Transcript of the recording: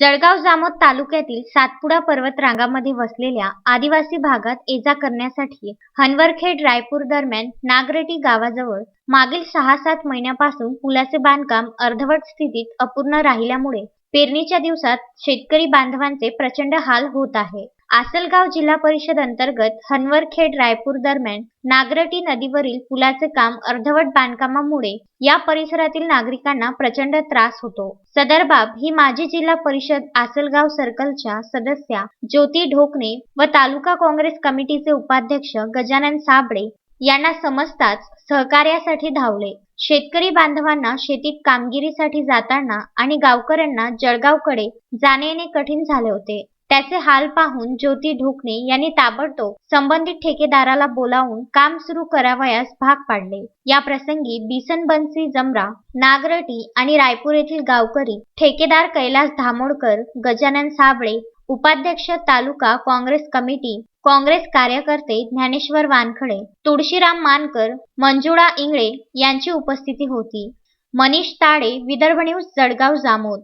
जळगाव जामोद तालुक्यातील सातपुडा पर्वत रांगामध्ये वसलेल्या आदिवासी भागात ये जा करण्यासाठी हनवरखेड रायपूर दरम्यान नागरेटी गावाजवळ मागील सहा सात महिन्यापासून पुलाचे बांधकाम अर्धवट स्थितीत अपूर्ण राहिल्यामुळे पेरणीच्या दिवसात शेतकरी बांधवांचे प्रचंड हाल होत आहे. आसलगाव जिल्हा परिषद अंतर्गत हनवरखेड रायपूर दरम्यान नागरटी नदीवरील पुलाचे काम अर्धवट बांधकामामुळे या परिसरातील नागरिकांना प्रचंड त्रास होतो. सदर बाब ही माजी जिल्हा परिषद आसलगाव सर्कलच्या सदस्या ज्योती ढोकणे व तालुका काँग्रेस कमिटीचे उपाध्यक्ष गजानन साबळे यांना समजताच सहकार्यासाठी धावले. शेतकरी बांधवांना शेतीत कामगिरीसाठी जाताना आणि गावकऱ्यांना जळगावकडे जाणे येणे कठीण झाले होते. त्याचे हाल पाहून ज्योती ढोकणे यांनी ताबडतोब संबंधित ठेकेदाराला बोलावून काम सुरू करावयास भाग पाडले. या प्रसंगी बिसन बनसी जमरा नागरटी आणि रायपूर येथील गावकरी ठेकेदार कैलास धामोडकर गजानन साबळे उपाध्यक्ष तालुका काँग्रेस कमिटी काँग्रेस कार्यकर्ते ज्ञानेश्वर वानखडे तुळशीराम मानकर मंजुळा इंगळे यांची उपस्थिती होती. मनीष ताडे विदर्भ न्यूज जळगाव जामोद.